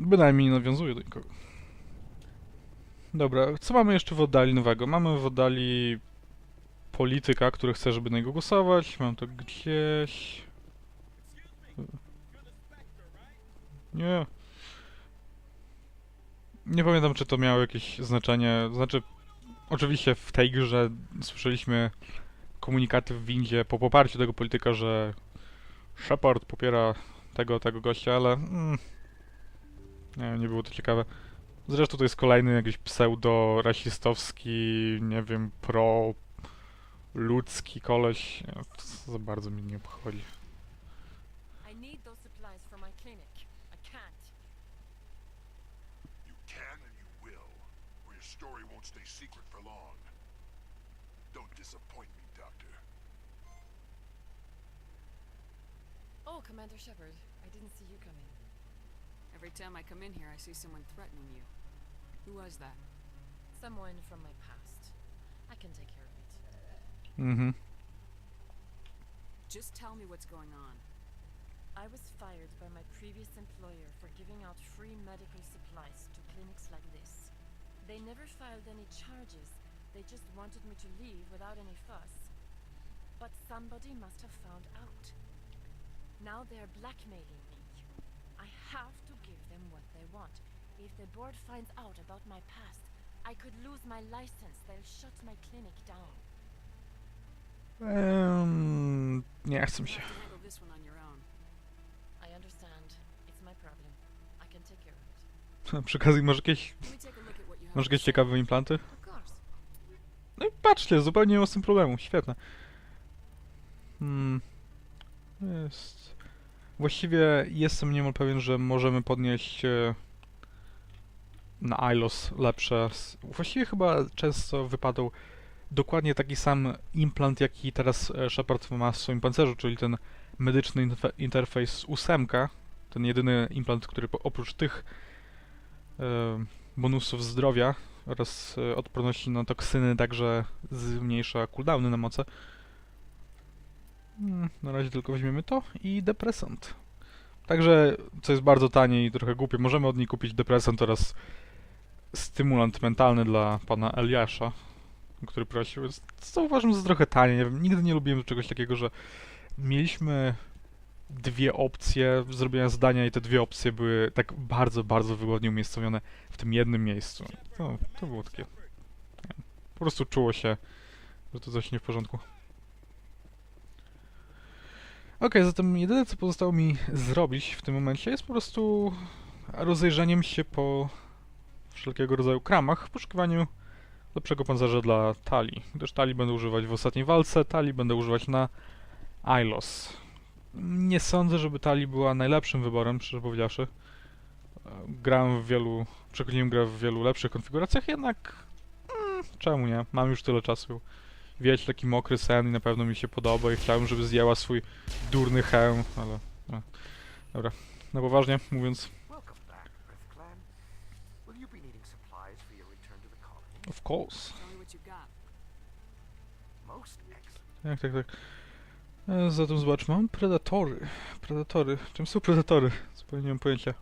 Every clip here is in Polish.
Bynajmniej nie nawiązuje do nikogo. Dobra, co mamy jeszcze w oddali nowego? Mamy w oddali polityka, który chce, żeby na niego głosować. Mam to gdzieś... Nie. Nie pamiętam, czy to miało jakieś znaczenie. Znaczy, oczywiście w tej grze słyszeliśmy komunikaty w windzie po poparciu tego polityka, że Shepard popiera tego, tego gościa, ale mm, nie, wiem, nie było to ciekawe. Zresztą to jest kolejny jakiś pseudo-rasistowski, nie wiem, pro-ludzki koleś. To za bardzo mnie nie obchodzi. I need those supplies for my clinic. I can't. You can and you will, or your story won't stay secret for long. Don't disappoint me, Doctor. Oh, Commander Shepard, I didn't see you come in. Every time I come in here, I see someone threatening you. Who was that? Someone from my past. I can take care of it. Mhm. Just tell me what's going on. I was fired by my previous employer for giving out free medical supplies to clinics like this. They never filed any charges. They just wanted me to leave without any fuss. But somebody must have found out. Now they're blackmailing me. I have to give them what they want. If the board finds out about my past, I could lose my license. They'll shut my clinic down. Ehm, nie chcę się. have to handle this one on your own. I understand. It's my problem. I can take care of it. Przy okazji może jakieś, może jakieś ciekawe implanty? Of course. No i patrzcie, zupełnie nie ma z tym problemu. Świetne. Hmm. Jest. Właściwie jestem niemal pewien, że możemy podnieść e, na ILOS lepsze. Właściwie chyba często wypadał dokładnie taki sam implant, jaki teraz e, Shepard ma w swoim pancerzu, czyli ten medyczny interfejs 8. Ten jedyny implant, który oprócz tych e, bonusów zdrowia oraz odporności na toksyny także zmniejsza cooldowny na moce. Mm, Na razie tylko weźmiemy to i depresant. Także, co jest bardzo tanie i trochę głupie, możemy od niej kupić depresant oraz stymulant mentalny dla pana Eliasza, który prosił. Co uważam za trochę tanie. Nie wiem, nigdy nie lubiłem czegoś takiego, że mieliśmy dwie opcje zrobienia zadania i te dwie opcje były tak bardzo, bardzo wygodnie umiejscowione w tym jednym miejscu. To, to było takie... Po prostu czuło się, że to coś nie w porządku. Okej, zatem jedyne co pozostało mi zrobić w tym momencie jest po prostu rozejrzeniem się po wszelkiego rodzaju kramach w poszukiwaniu lepszego pancerza dla Tali. Gdyż Tali będę używać w ostatniej walce, Tali będę używać na Ilos. Nie sądzę, żeby Tali była najlepszym wyborem, szczerze powiedziawszy. Grałem w wielu, przechodziłem grę w wielu lepszych konfiguracjach, jednak mm, czemu nie? Mam już tyle czasu. Wieć taki mokry sen i na pewno mi się podoba i chciałem, żeby zdjęła swój durny hełm, ale... No. Dobra, na poważnie mówiąc, of course. Tak, tak, tak. E, zatem zobaczmy, mam predatory. Predatory. Czym są predatory? Zupełnie nie mam pojęcia.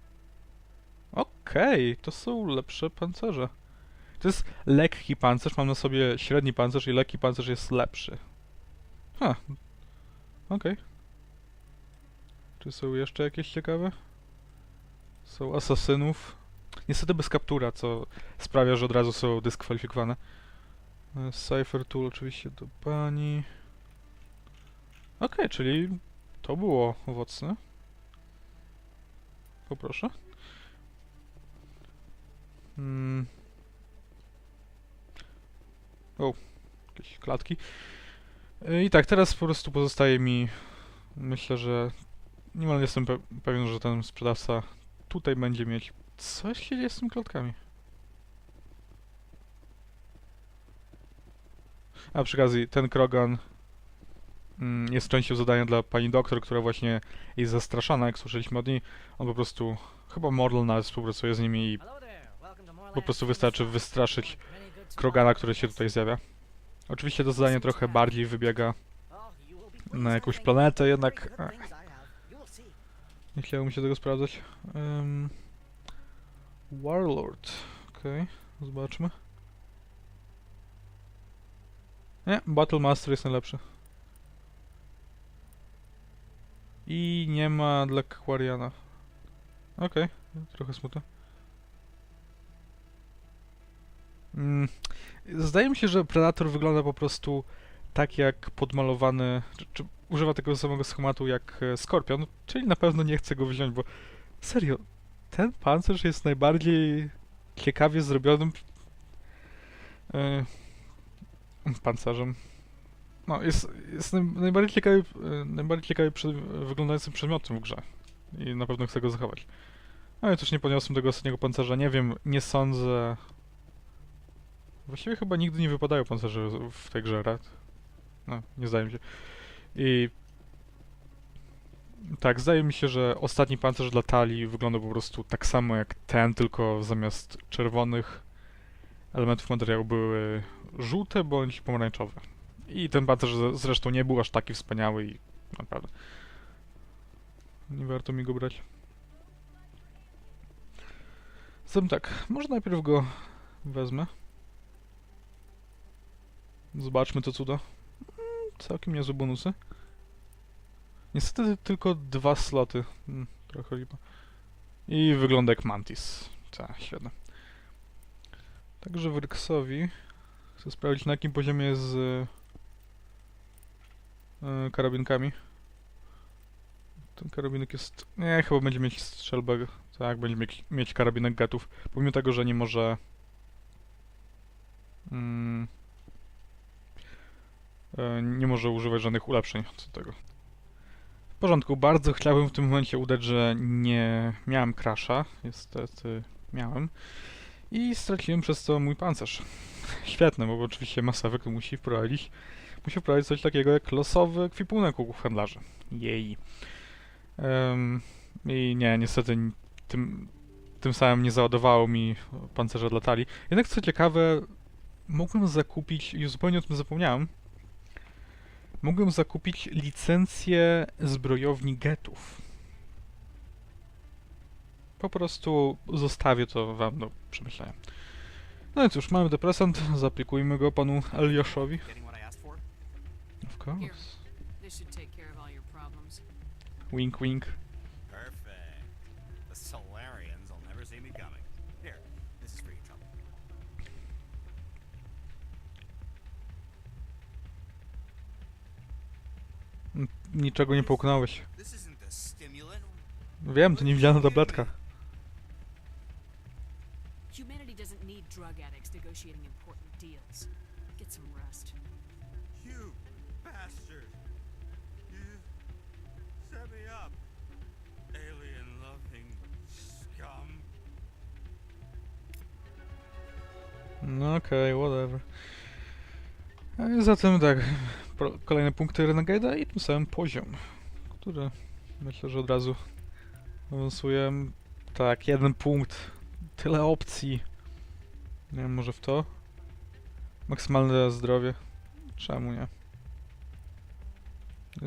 Okej, to są lepsze pancerze. To jest lekki pancerz, mam na sobie średni pancerz i lekki pancerz jest lepszy. Ha. Okej. Czy są jeszcze jakieś ciekawe? Są asasynów. Niestety bez kaptura, co sprawia, że od razu są dyskwalifikowane. E, Cypher Tool oczywiście do pani. Okej, czyli to było owocne. Poproszę. Mm. O, jakieś klatki. E, I tak, teraz po prostu pozostaje mi. Myślę, że. Niemal jestem pe pewien, że ten sprzedawca tutaj będzie mieć. Co się dzieje z tymi klatkami? A przy okazji, ten Krogan mm, jest częścią zadania dla pani doktor, która właśnie jest zastraszana, jak słyszeliśmy od niej. On po prostu, chyba Morlun nawet współpracuje z nimi i Po prostu wystarczy wystraszyć Krogana, który się tutaj zjawia. Oczywiście to zadanie trochę bardziej wybiega na jakąś planetę, jednak... e, nie chciało mi się tego sprawdzać. Ym, Warlord. Okej, zobaczmy. Nie, Battle Master jest najlepszy. I nie ma dla Quariana. Okej, trochę smutne. Mm, zdaje mi się, że Predator wygląda po prostu tak jak podmalowany, czy, czy używa tego samego schematu jak e, Skorpion, czyli na pewno nie chcę go wziąć, bo serio, ten pancerz jest najbardziej ciekawie zrobionym e, pancerzem. No, jest, jest naj, najbardziej ciekawy, e, najbardziej ciekawie przed, wyglądającym przedmiotem w grze. I na pewno chcę go zachować. No i też nie podniosłem tego ostatniego pancerza, nie wiem, nie sądzę... Właściwie chyba nigdy nie wypadają pancerze w- tej grze, right? No, nie zdaje mi się. I... Tak, zdaje mi się, że ostatni pancerz dla talii wygląda po prostu tak samo jak ten, tylko zamiast czerwonych elementów materiału były żółte bądź pomarańczowe. I ten pancerz zresztą nie był aż taki wspaniały i naprawdę nie warto mi go brać. Zatem tak, może najpierw go wezmę. Zobaczmy to cudo. Mm, Całkiem niezłe bonusy. Niestety tylko dwa sloty. Mm, trochę lipa. I wygląda jak Mantis. Tak, świetne. Także Wyrksowi chcę sprawdzić na jakim poziomie jest z e, karabinkami. Ten karabinek jest... Nie, chyba będzie mieć strzelbę. Tak, będzie mieć, mieć karabinek gatów. Pomimo tego, że nie może... Mm, nie może używać żadnych ulepszeń do tego. W porządku, bardzo chciałbym w tym momencie udać, że nie miałem crasha. Niestety miałem. I straciłem przez to mój pancerz. Świetne, bo oczywiście Mass Effect musi wprowadzić musi wprowadzić coś takiego jak losowy ekwipunek u handlarzy. Jej. Em, I nie, niestety tym, tym samym nie załadowało mi pancerza dla talii. Jednak co ciekawe, mogłem zakupić, i zupełnie o tym zapomniałem, mogłem zakupić licencję zbrojowni getów. Po prostu zostawię to wam do przemyślenia. No i cóż, mamy depresant, zaaplikujmy go panu Eliaszowi. Of course. This should Niczego nie połknąłeś. Wiem, to niewidzialna tabletka. Humanity doesn't need drug addicts negotiating important deals. Get some rest. You bastard! You set me up. Alien loving scum. No okej, whatever. E, Zatem tak, kolejne punkty Renegade'a i tym samym poziom, który myślę, że od razu awansuje. Tak, jeden punkt, tyle opcji. Nie wiem, może w to? Maksymalne zdrowie. Czemu nie?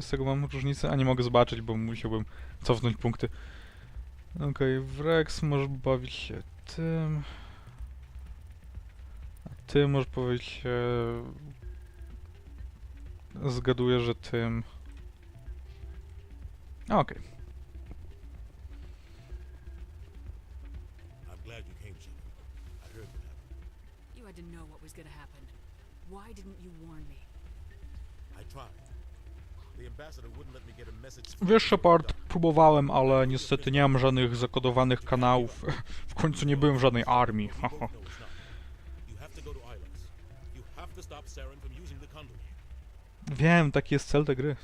Z tego mam różnicę, a nie mogę zobaczyć, bo musiałbym cofnąć punkty. Okej, Rex możesz bawić się tym. A ty możesz powiedzieć... E... Zgaduję, że tym... Okej. Had to know what was gonna happen. Why didn't you warn me? I tried. The ambassador wouldn't let me get a message. Wiesz, Shepard, próbowałem, ale niestety nie mam żadnych zakodowanych kanałów. W końcu nie byłem w żadnej armii. Wiem, taki jest cel tej gry.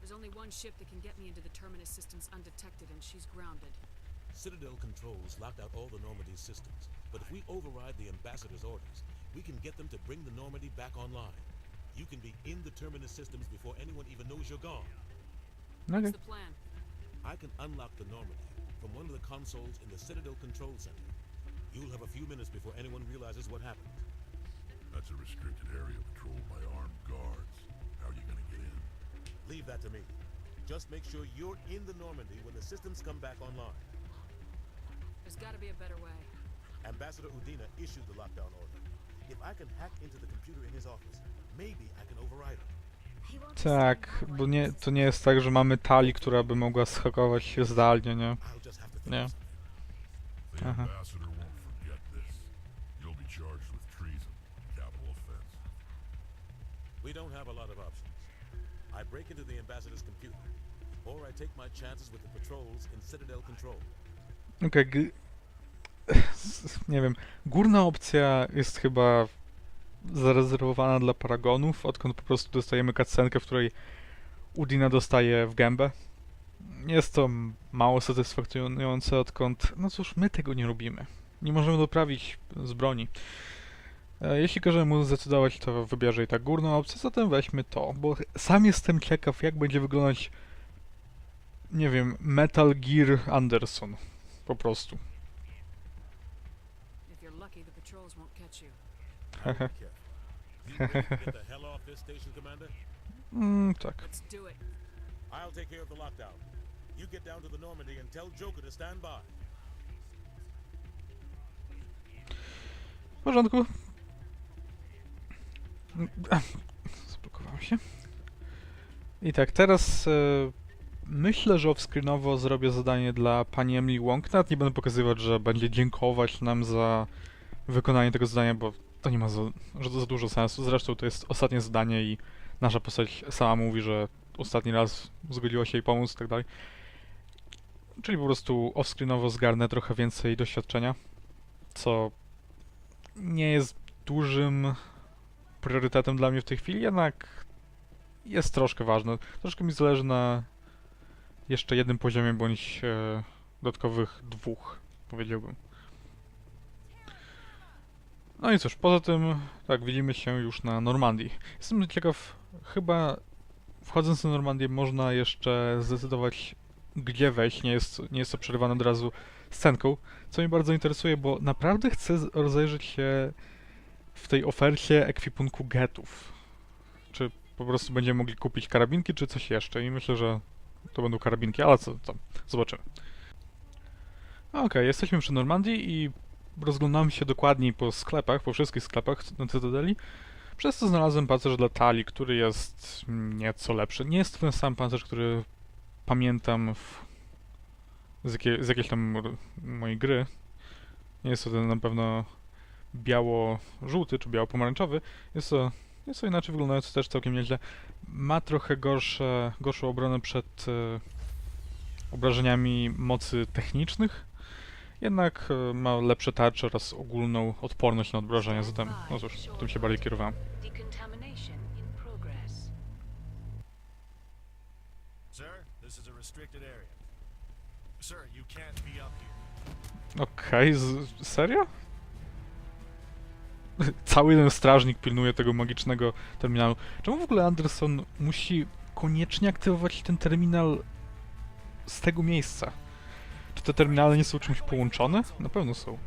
There's only one ship that can get me into the Terminus systems undetected, and she's grounded. Citadel controls locked out all the Normandy's systems, but if we override the ambassador's orders, we can get them to bring the Normandy back online. You can be in the Terminus systems before anyone even knows you're gone. What's the plan? I can unlock the Normandy from one of the consoles in the Citadel Control Center. You'll have a few minutes before anyone realizes what happened. That's a restricted area patrolled by armed guards. Leave that to me. Just make sure you're in the Normandy when the systems come back online. There's gotta be a better way. Ambassador Udina issued the lockdown order. If I can hack into the computer in his office, maybe I can override him. Tak, bo nie, to nie jest tak, że mamy tali, która by mogła schakować się zdalnie, nie? I'll just break into the ambassador's computer, or I take my chances with the patrols in Citadel Control. G- nie wiem, górna opcja jest chyba zarezerwowana dla paragonów, odkąd po prostu dostajemy cutscenkę, w której Udina dostaje w gębę. Jest to mało satysfakcjonujące, odkąd, no cóż, my tego nie robimy. Nie możemy doprawić z broni. E, Jeśli każemy mu zdecydować, to wybierze i tak górną opcję, zatem weźmy to, bo sam jestem ciekaw, jak będzie wyglądać, nie wiem, Metal Gear Anderson. Po prostu. Commander? Mm, tak. Let's do it. I'll take care of the lockdown. You get down to the Normandy and tell Joker to stand by. W porządku. Zablokowałem się. I tak, teraz e, myślę, że offscreenowo zrobię zadanie dla pani Emily Wong. Nawet nie będę pokazywać, że będzie dziękować nam za wykonanie tego zadania, bo to nie ma za, za dużo sensu. Zresztą to jest ostatnie zadanie i nasza postać sama mówi, że ostatni raz zgodziła się jej pomóc i tak dalej. Czyli po prostu offscreenowo zgarnę trochę więcej doświadczenia, co nie jest dużym priorytetem dla mnie w tej chwili, jednak jest troszkę ważne. Troszkę mi zależy na jeszcze jednym poziomie, bądź e, dodatkowych dwóch, powiedziałbym. No i cóż, poza tym, tak, widzimy się już na Normandii. Jestem ciekaw, chyba wchodząc na Normandię można jeszcze zdecydować, gdzie wejść, nie jest, nie jest to przerywane od razu scenką, co mnie bardzo interesuje, bo naprawdę chcę rozejrzeć się w tej ofercie ekwipunku getów. Czy po prostu będziemy mogli kupić karabinki, czy coś jeszcze? I myślę, że to będą karabinki, ale co tam, zobaczymy. Okej, jesteśmy przy Normandii i rozglądamy się dokładniej po sklepach, po wszystkich sklepach na Cytadeli. Przez to znalazłem pancerz dla Tali, który jest nieco lepszy. Nie jest to ten sam pancerz, który pamiętam w, z, z jakiejś tam mojej gry. Nie jest to ten na pewno biało-żółty czy biało-pomarańczowy. Jest to, jest to inaczej wyglądający też całkiem nieźle. Ma trochę gorsze, gorszą obronę przed e, obrażeniami mocy technicznych. Jednak e, ma lepsze tarcze oraz ogólną odporność na obrażenia, zatem no cóż, tym się bardziej kierowałem. Decontamination in progress. Cały jeden strażnik pilnuje tego magicznego terminalu. Czemu w ogóle Anderson musi koniecznie aktywować ten terminal z tego miejsca? Czy te terminale nie są czymś połączone? Na pewno są.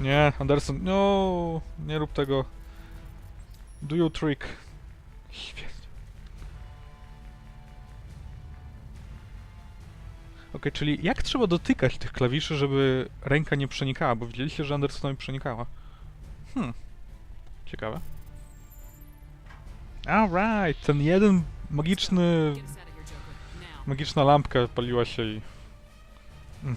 Nie, Anderson, no, nie rób tego. Do you trick. Świetnie. Okej, czyli jak trzeba dotykać tych klawiszy, żeby ręka nie przenikała? Bo widzieliście, że Andersonowi przenikała. Hmm. Ciekawe. Alright, ten jeden magiczny... Magiczna lampka paliła się i... Mm.